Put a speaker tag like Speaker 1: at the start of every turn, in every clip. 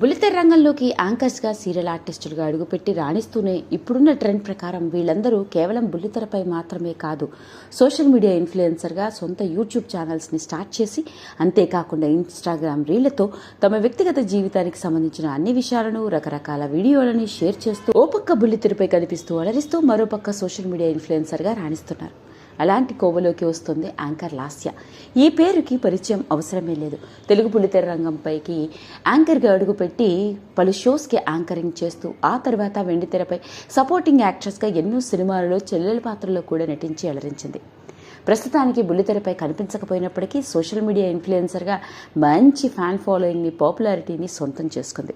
Speaker 1: బుల్లితెర రంగంలోకి యాంకర్స్గా సీరియల్ ఆర్టిస్టులుగా అడుగుపెట్టి రాణిస్తూనే ఇప్పుడున్న ట్రెండ్ ప్రకారం వీళ్ళందరూ కేవలం బుల్లితెరపై మాత్రమే కాదు సోషల్ మీడియా ఇన్ఫ్లుయెన్సర్గా సొంత యూట్యూబ్ ఛానల్స్ని స్టార్ట్ చేసి అంతేకాకుండా ఇన్స్టాగ్రామ్ రీళ్ళతో తమ వ్యక్తిగత జీవితానికి సంబంధించిన అన్ని విషయాలను రకరకాల వీడియోలని షేర్ చేస్తూ ఓ పక్క బుల్లితెరపై కనిపిస్తూ అలరిస్తూ మరోపక్క సోషల్ మీడియా ఇన్ఫ్లుయెన్సర్గా రాణిస్తున్నారు. అలాంటి కోవలోకి వస్తుంది యాంకర్ లాస్య. ఈ పేరుకి పరిచయం అవసరమే లేదు. తెలుగు పులితెర రంగంపైకి యాంకర్గా అడుగుపెట్టి పలు షోస్కి యాంకరింగ్ చేస్తూ ఆ తర్వాత వెండితెరపై సపోర్టింగ్ యాక్ట్రెస్గా ఎన్నో సినిమాలలో చెల్లెల పాత్రలో కూడా నటించి అలరించింది. ప్రస్తుతానికి బుల్లితెరపై కనిపించకపోయినప్పటికీ సోషల్ మీడియా ఇన్ఫ్లుయెన్సర్గా మంచి ఫ్యాన్ ఫాలోయింగ్ని పాపులారిటీని సొంతం చేసుకుంది.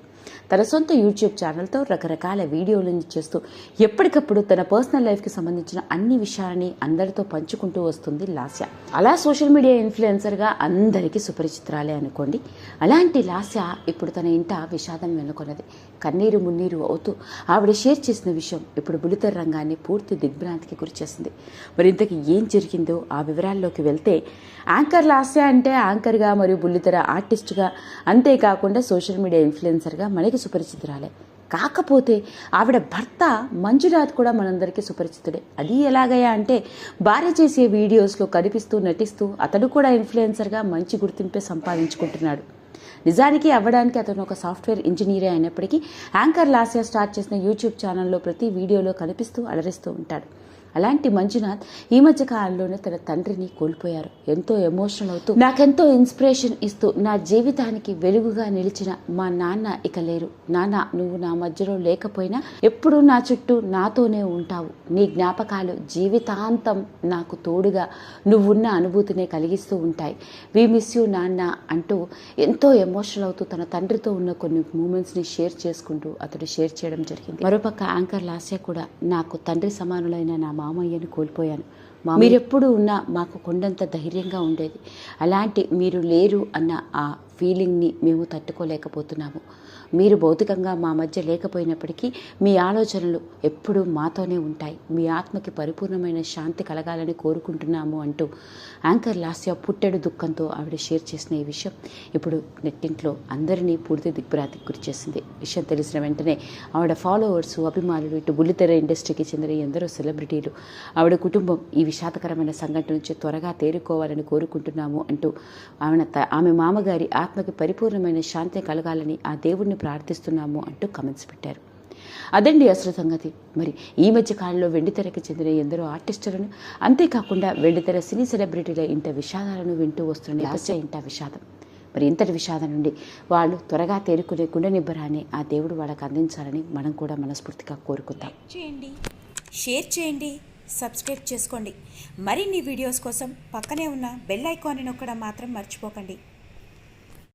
Speaker 1: తన సొంత యూట్యూబ్ ఛానల్తో రకరకాల వీడియోలను చేస్తూ ఎప్పటికప్పుడు తన పర్సనల్ లైఫ్కి సంబంధించిన అన్ని విషయాలని అందరితో పంచుకుంటూ వస్తుంది లాస్య. అలా సోషల్ మీడియా ఇన్ఫ్లుయెన్సర్గా అందరికీ సుపరిచిత్రాలే అనుకోండి. అలాంటి లాస్య ఇప్పుడు తన ఇంట విషాదం వెనుకొన్నది. కన్నీరు మున్నీరు అవుతూ ఆవిడ షేర్ చేసిన విషయం ఇప్పుడు బుల్లితెర రంగాన్ని పూర్తి దిగ్భ్రాంతికి గురిచేసింది. మరి ఇంతకీ ఏం జరిగింది? ఆ వివరాల్లోకి వెళ్తే యాంకర్ లాస్య అంటే యాంకర్గా మరియు బుల్లితెర ఆర్టిస్ట్గా అంతేకాకుండా సోషల్ మీడియా ఇన్ఫ్లుయెన్సర్గా మనకి సుపరిచితురాలే కాకపోతే ఆవిడ భర్త మంజునాథ్ కూడా మనందరికీ సుపరిచితుడే. అది ఎలాగయ్యా అంటే భార్య చేసే వీడియోస్లో కనిపిస్తూ నటిస్తూ అతడు కూడా ఇన్ఫ్లుయెన్సర్గా మంచి గుర్తింపే సంపాదించుకుంటున్నాడు. నిజానికి అవ్వడానికి అతను ఒక సాఫ్ట్వేర్ ఇంజనీరే అయినప్పటికీ యాంకర్ లాస్యా స్టార్ట్ చేసిన యూట్యూబ్ ఛానల్లో ప్రతి వీడియోలో కనిపిస్తూ అలరిస్తూ ఉంటాడు. అలాంటి మంజునాథ్ ఈ మధ్య కాలంలోనే తన తండ్రిని కోల్పోయారు. ఎంతో ఎమోషనల్ అవుతూ నాకెంతో ఇన్స్పిరేషన్ ఇస్తూ నా జీవితానికి వెలుగుగా నిలిచిన మా నాన్న ఇక లేరు. నాన్న నువ్వు నా మధ్యలో లేకపోయినా ఎప్పుడూ నా చుట్టూ నాతోనే ఉంటావు. నీ జ్ఞాపకాలు జీవితాంతం నాకు తోడుగా నువ్వున్న అనుభూతినే కలిగిస్తూ ఉంటాయి. వి మిస్ యూ నాన్న అంటూ ఎంతో ఎమోషనల్ అవుతూ తన తండ్రితో ఉన్న కొన్ని మూమెంట్స్ని షేర్ చేసుకుంటూ అతడు షేర్ చేయడం జరిగింది. మరోపక్క యాంకర్ లాస్య కూడా నాకు తండ్రి సమానులైన నా మామయ్యను కోల్పోయాను. మా మీరెప్పుడు ఉన్నా మాకు కొండంత ధైర్యంగా ఉండేది. అలాంటి మీరు లేరు అన్న ఆ ఫీలింగ్ని మేము తట్టుకోలేకపోతున్నాము. మీరు భౌతికంగా మా మధ్య లేకపోయినప్పటికీ మీ ఆలోచనలు ఎప్పుడూ మాతోనే ఉంటాయి. మీ ఆత్మకి పరిపూర్ణమైన శాంతి కలగాలని కోరుకుంటున్నాము అంటూ యాంకర్ లాస్య పుట్టెడు దుఃఖంతో ఆవిడ షేర్ చేసిన ఈ విషయం ఇప్పుడు నెట్టింట్లో అందరినీ పూర్తి దిగ్భ్రాంతికి గురి చేసింది. విషయం తెలిసిన వెంటనే ఆవిడ ఫాలోవర్స్ అభిమానులు ఇటు బుల్లితెర ఇండస్ట్రీకి చెందిన ఎందరో సెలబ్రిటీలు ఆవిడ కుటుంబం ఈ విషాదకరమైన సంఘటన నుంచి త్వరగా తేరుకోవాలని కోరుకుంటున్నాము అంటూ ఆమె త- ఆమె మామగారి ఆత్మకి పరిపూర్ణమైన శాంతి కలగాలని ఆ దేవుణ్ణి ప్రార్థిస్తున్నాము అంటూ కమెంట్స్ పెట్టారు. అదండి అసలు సంగతి. మరి ఈ మధ్య కాలంలో వెండితెరకి చెందిన ఎందరో ఆర్టిస్టులను అంతేకాకుండా వెండితెర సినీ సెలబ్రిటీల ఇంత విషాదాలను వింటూ వస్తున్న నేపథ్య ఇంట విషాదం. మరి ఇంతటి విషాదం నుండి వాళ్ళు త్వరగా తేరుకునే గుండె నిబ్బరాన్ని ఆ దేవుడు వాళ్ళకి అందించాలని మనం కూడా మనస్ఫూర్తిగా కోరుకుందాం.
Speaker 2: చేయండి షేర్ చేయండి సబ్స్క్రైబ్ చేసుకోండి. మరిన్ని వీడియోస్ కోసం పక్కనే ఉన్న బెల్ ఐకాన్ని నొక్కడం మాత్రం మర్చిపోకండి.